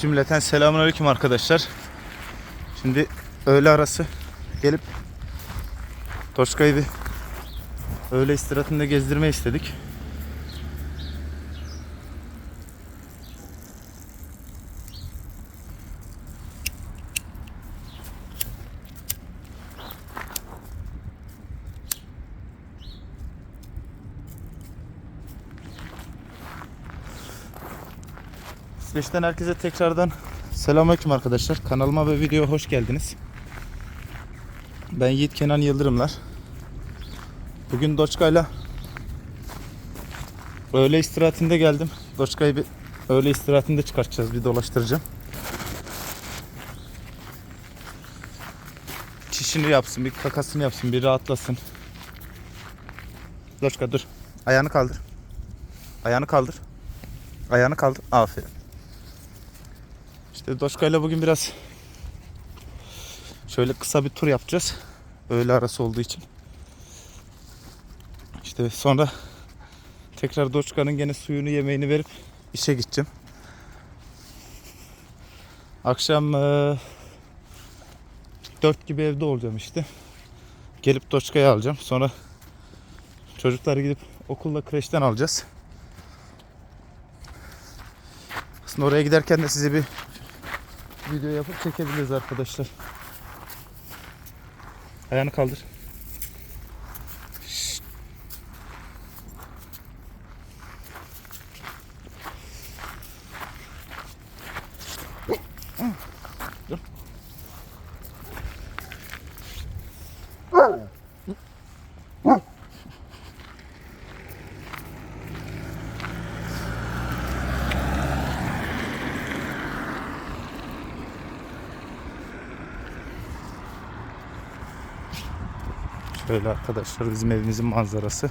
Cümleten selamünaleyküm arkadaşlar. Şimdi öğle arası gelip Toşka'yı bir öğle istirahatinde gezdirme istedik. İsveç'ten herkese tekrardan selamünaleyküm arkadaşlar. Kanalıma ve videoya hoş geldiniz. Ben Yiğit Kenan Yıldırımlar. Bugün Doçka'yla öğle istirahatinde geldim. Doçka'yı bir öğle istirahatinde çıkartacağız. Bir dolaştıracağım. Çişini yapsın, bir kakasını yapsın, bir rahatlasın. Doçka dur. Ayağını kaldır. Ayağını kaldır. Ayağını kaldır. Aferin. İşte Doşka ile bugün biraz şöyle kısa bir tur yapacağız. Öğle arası olduğu için. İşte sonra tekrar Doçka'nın gene suyunu yemeğini verip işe gideceğim. Akşam eee 4 gibi evde olacağım işte. Gelip Doçka'yı alacağım. Sonra çocukları gidip okulda kreşten alacağız. Aslında oraya giderken de size bir video yapıp çekebiliriz arkadaşlar. Ayağını kaldır. Şöyle arkadaşlar bizim evimizin manzarası.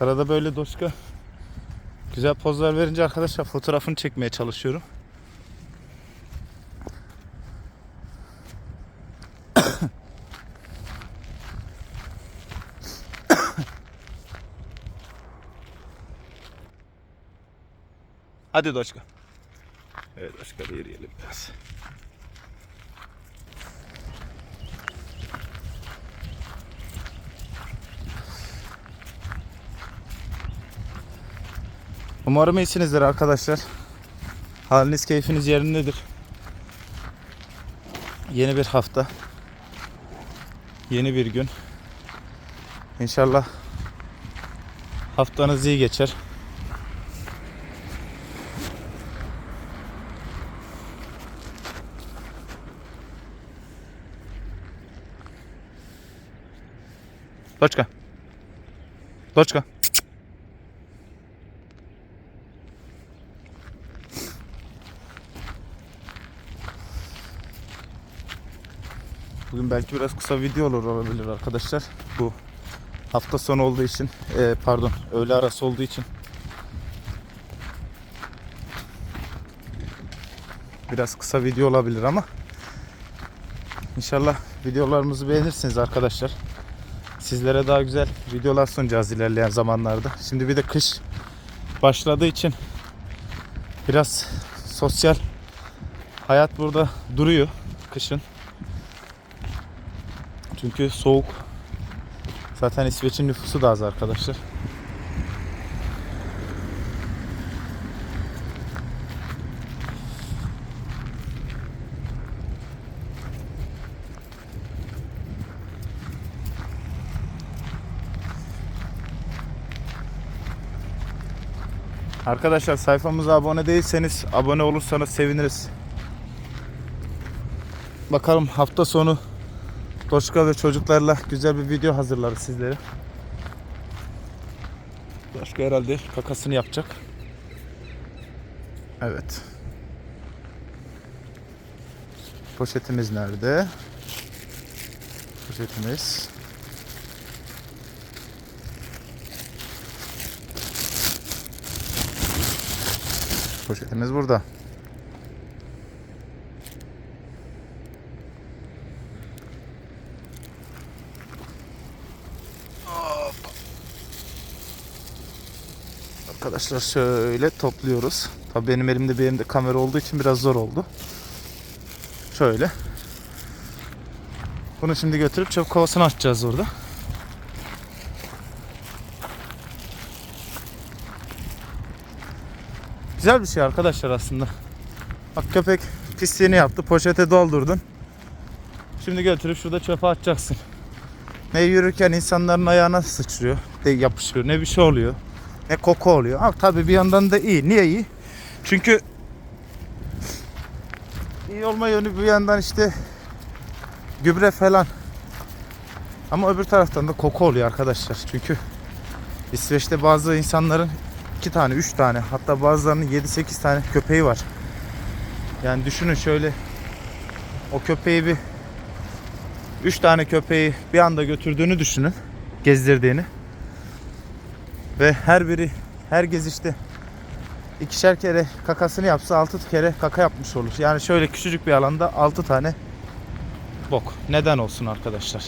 Arada böyle doşka güzel pozlar verince arkadaşlar fotoğrafını çekmeye çalışıyorum. Hadi Doşka. Evet Doşka da yürüyelim biraz. Umarım iyisinizdir arkadaşlar. Haliniz keyfiniz yerindedir. Yeni bir hafta. Yeni bir gün. İnşallah haftanız iyi geçer. Doçka. Doçka. Bugün belki biraz kısa video olabilir arkadaşlar. Bu hafta sonu olduğu için, e, pardon, öğle arası olduğu için biraz kısa video olabilir ama inşallah videolarımızı beğenirsiniz arkadaşlar sizlere daha güzel videolar sunacağız ilerleyen zamanlarda. Şimdi bir de kış başladığı için biraz sosyal hayat burada duruyor kışın. Çünkü soğuk. Zaten İsveç'in nüfusu da az arkadaşlar. Arkadaşlar sayfamıza abone değilseniz abone olursanız seviniriz. Bakalım hafta sonu Doşka ve çocuklarla güzel bir video hazırlarız sizlere. Doşka herhalde kakasını yapacak. Evet. Poşetimiz nerede? Poşetimiz. Poşetimiz burada. Arkadaşlar şöyle topluyoruz. Tabii benim elimde benim de kamera olduğu için biraz zor oldu. Şöyle. Bunu şimdi götürüp çöp kovasına atacağız orada. Güzel bir şey arkadaşlar aslında. Bak köpek pisliğini yaptı. Poşete doldurdun. Şimdi götürüp şurada çöpe atacaksın. Ne yürürken insanların ayağına sıçrıyor. De yapışıyor. Ne bir şey oluyor. Ne koku oluyor. Ama tabii bir yandan da iyi. Niye iyi? Çünkü iyi olma yönü bir yandan işte gübre falan. Ama öbür taraftan da koku oluyor arkadaşlar. Çünkü İsveç'te bazı insanların 2 tane, 3 tane hatta bazılarının 7-8 tane köpeği var. Yani düşünün şöyle o köpeği bir 3 tane köpeği bir anda götürdüğünü düşünün. Gezdirdiğini. Ve her biri her gezişte ikişer kere kakasını yapsa 6 kere kaka yapmış olur. Yani şöyle küçücük bir alanda 6 tane bok. Neden olsun arkadaşlar?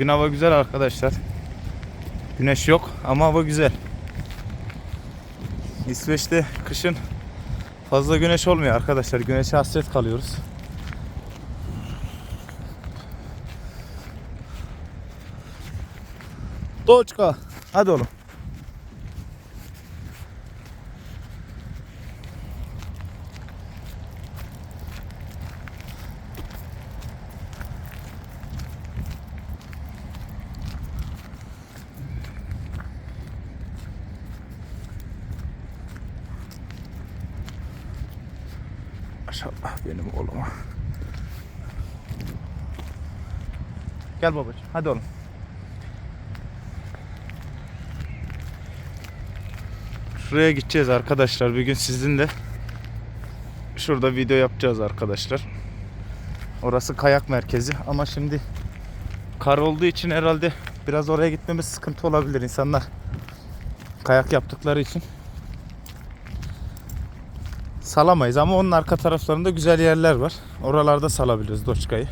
Gün hava güzel arkadaşlar. Güneş yok ama hava güzel. İsveç'te kışın fazla güneş olmuyor arkadaşlar. Güneşe hasret kalıyoruz. Doçka. Hadi oğlum. Gel babacığım. Hadi oğlum. Şuraya gideceğiz arkadaşlar. Bir gün sizinle şurada video yapacağız arkadaşlar. Orası kayak merkezi ama şimdi kar olduğu için herhalde biraz oraya gitmemiz sıkıntı olabilir insanlar. Kayak yaptıkları için salamayız ama onun arka taraflarında güzel yerler var. Oralarda salabiliriz Doçka'yı.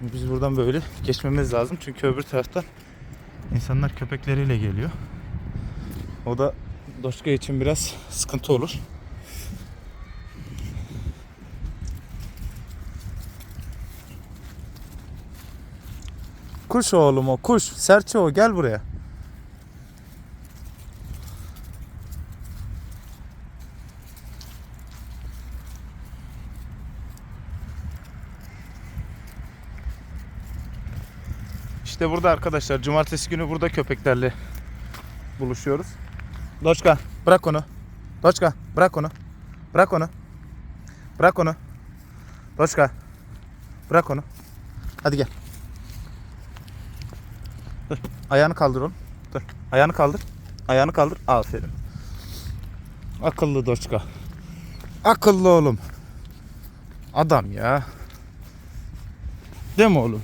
Biz buradan böyle geçmemiz lazım çünkü öbür taraftan insanlar köpekleriyle geliyor. O da Doçka için biraz sıkıntı olur. Kuş oğlum o kuş. Serçe o gel buraya. İşte burada arkadaşlar cumartesi günü burada köpeklerle buluşuyoruz. Doçka bırak onu. Doçka bırak onu. Bırak onu. Bırak onu. Doçka bırak onu. Hadi gel. Dur. Ayağını kaldır oğlum. Dur. Ayağını kaldır. Ayağını kaldır. Aferin. Akıllı Doçka. Akıllı oğlum. Adam ya. Değil mi oğlum?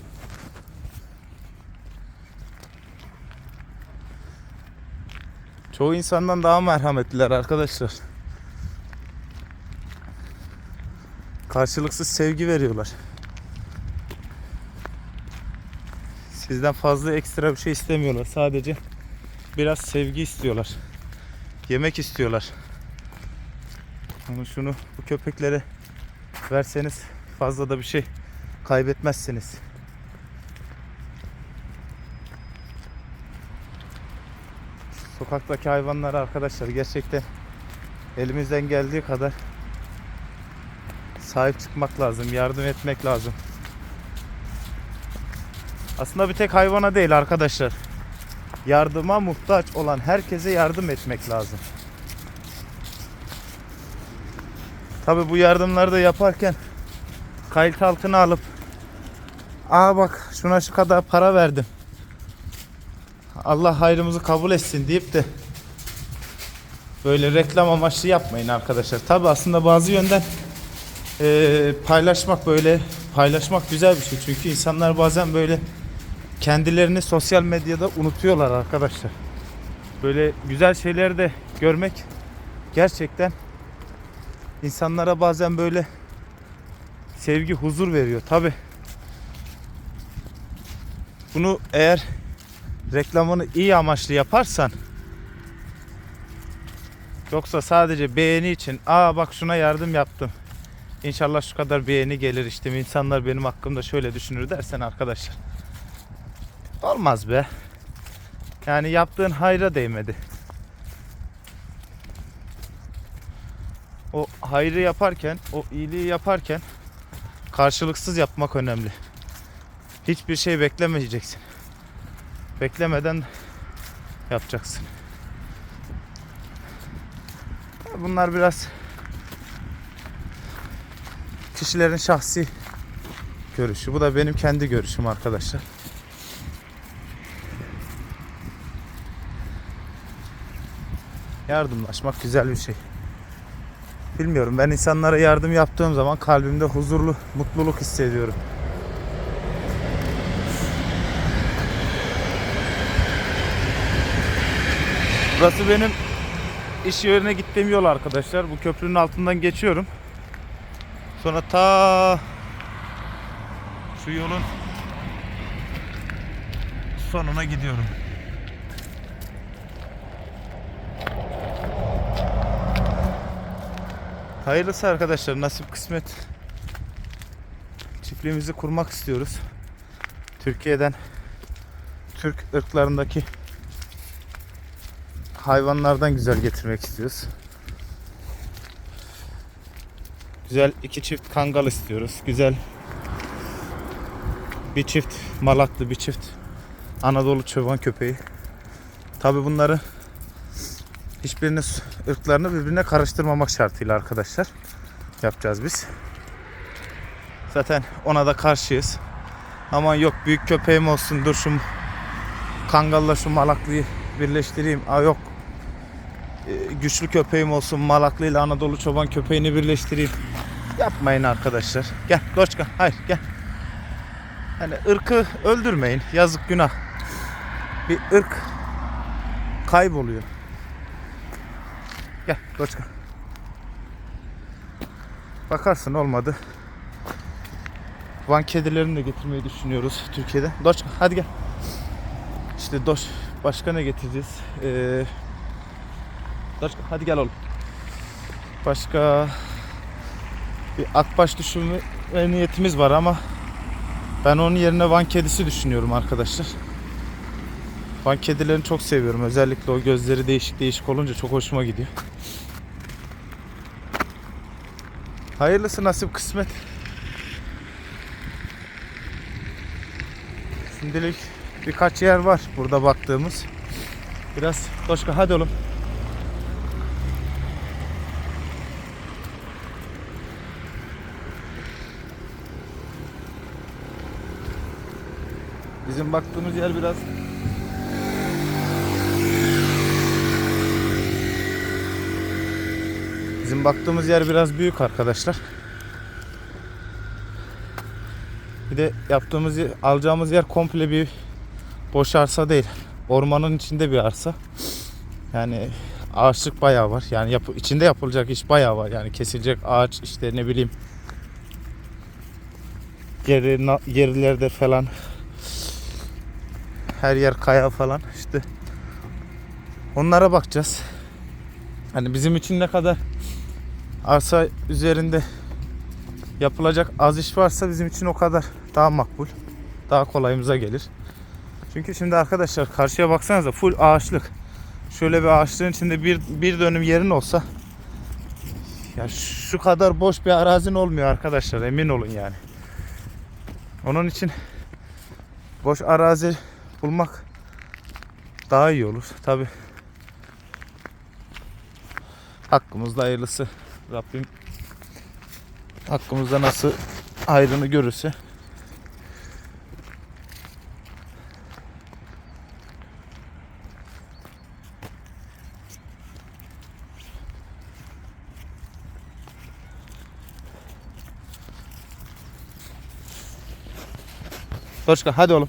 Çoğu insandan daha merhametliler arkadaşlar. Karşılıksız sevgi veriyorlar. Sizden fazla ekstra bir şey istemiyorlar. Sadece biraz sevgi istiyorlar. Yemek istiyorlar. Ama şunu bu köpeklere verseniz fazla da bir şey kaybetmezsiniz. Sokaktaki hayvanlara arkadaşlar gerçekten elimizden geldiği kadar sahip çıkmak lazım, yardım etmek lazım. Aslında bir tek hayvana değil arkadaşlar. Yardıma muhtaç olan herkese yardım etmek lazım. Tabi bu yardımları da yaparken kayıt altına alıp Aa bak şuna şu kadar para verdim. Allah hayrımızı kabul etsin deyip de böyle reklam amaçlı yapmayın arkadaşlar. Tabi aslında bazı yönden eee, paylaşmak böyle paylaşmak güzel bir şey. Çünkü insanlar bazen böyle kendilerini sosyal medyada unutuyorlar arkadaşlar. Böyle güzel şeyleri de görmek gerçekten insanlara bazen böyle sevgi, huzur veriyor. Tabi bunu eğer reklamını iyi amaçlı yaparsan yoksa sadece beğeni için aa bak şuna yardım yaptım İnşallah şu kadar beğeni gelir işte insanlar benim hakkımda şöyle düşünür dersen arkadaşlar olmaz be. Yani yaptığın hayra değmedi. O hayrı yaparken o iyiliği yaparken karşılıksız yapmak önemli. Hiçbir şey beklemeyeceksin beklemeden yapacaksın. Bunlar biraz kişilerin şahsi görüşü. Bu da benim kendi görüşüm arkadaşlar. Yardımlaşmak güzel bir şey. Bilmiyorum ben insanlara yardım yaptığım zaman kalbimde huzurlu, mutluluk hissediyorum. Burası benim iş yerine gittiğim yol arkadaşlar. Bu köprünün altından geçiyorum. Sonra ta şu yolun sonuna gidiyorum. Hayırlısı arkadaşlar nasip kısmet. Çiftliğimizi kurmak istiyoruz. Türkiye'den Türk ırklarındaki hayvanlardan güzel getirmek istiyoruz. Güzel iki çift kangal istiyoruz. Güzel bir çift malaklı bir çift Anadolu çoban köpeği. Tabi bunları hiçbirini ırklarını birbirine karıştırmamak şartıyla arkadaşlar yapacağız biz. Zaten ona da karşıyız. Aman yok büyük köpeğim olsun dur şu kangalla şu malaklıyı birleştireyim. Aa yok güçlü köpeğim olsun Malaklı ile Anadolu çoban köpeğini birleştireyim. Yapmayın arkadaşlar. Gel Doçka hayır gel. Hani ırkı öldürmeyin. Yazık günah. Bir ırk kayboluyor. Gel Doçka. Bakarsın olmadı. Van kedilerini de getirmeyi düşünüyoruz Türkiye'de. Doçka hadi gel. İşte Doç başka ne getireceğiz? Ee, hadi gel oğlum. Başka bir akbaş düşünme niyetimiz var ama ben onun yerine Van kedisi düşünüyorum arkadaşlar. Van kedilerini çok seviyorum. Özellikle o gözleri değişik değişik olunca çok hoşuma gidiyor. Hayırlısı nasip kısmet. Şimdilik birkaç yer var burada baktığımız. Biraz Doşka hadi oğlum. Bizim baktığımız yer biraz Bizim baktığımız yer biraz büyük arkadaşlar. Bir de yaptığımız alacağımız yer komple bir boş arsa değil. Ormanın içinde bir arsa. Yani ağaçlık bayağı var. Yani yap, içinde yapılacak iş bayağı var. Yani kesilecek ağaç işte ne bileyim yeri, na- yerlerde falan Her yer kaya falan işte. Onlara bakacağız. Hani bizim için ne kadar arsa üzerinde yapılacak az iş varsa bizim için o kadar daha makbul. Daha kolayımıza gelir. Çünkü şimdi arkadaşlar karşıya baksanıza full ağaçlık. Şöyle bir ağaçlığın içinde bir, bir dönüm yerin olsa ya şu kadar boş bir arazin olmuyor arkadaşlar emin olun yani. Onun için boş arazi bulmak daha iyi olur. Tabi hakkımızda hayırlısı. Rabbim hakkımızda nasıl hayrını görürse Başka hadi oğlum.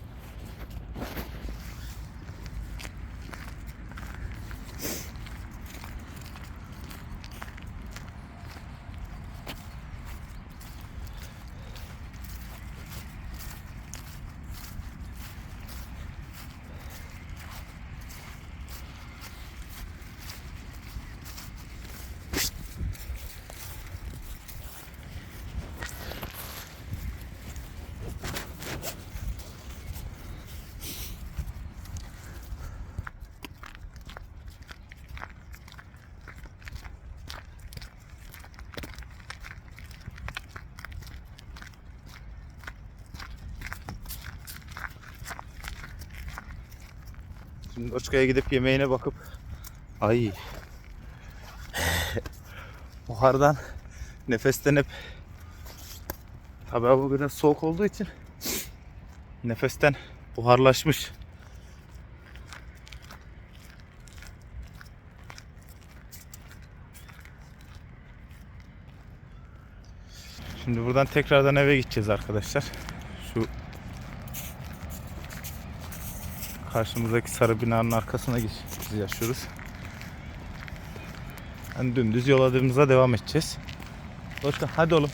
Şimdi Oçka'ya gidip yemeğine bakıp ay buhardan nefeslenip tabi hava biraz soğuk olduğu için nefesten buharlaşmış. Şimdi buradan tekrardan eve gideceğiz arkadaşlar. Şu karşımızdaki sarı binanın arkasına geç- biz yaşıyoruz. Yani dümdüz yolladığımıza devam edeceğiz. Başka hadi oğlum.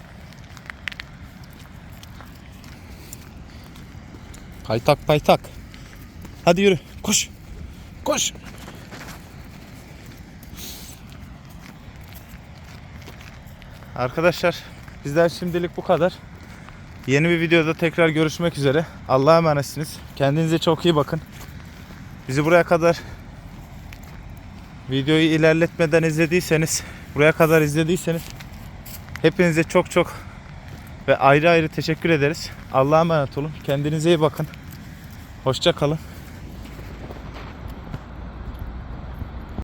Paytak paytak. Hadi yürü. Koş. Koş. Arkadaşlar bizden şimdilik bu kadar. Yeni bir videoda tekrar görüşmek üzere. Allah'a emanetsiniz. Kendinize çok iyi bakın. Bizi buraya kadar videoyu ilerletmeden izlediyseniz, buraya kadar izlediyseniz hepinize çok çok ve ayrı ayrı teşekkür ederiz. Allah'a emanet olun. Kendinize iyi bakın. Hoşça kalın.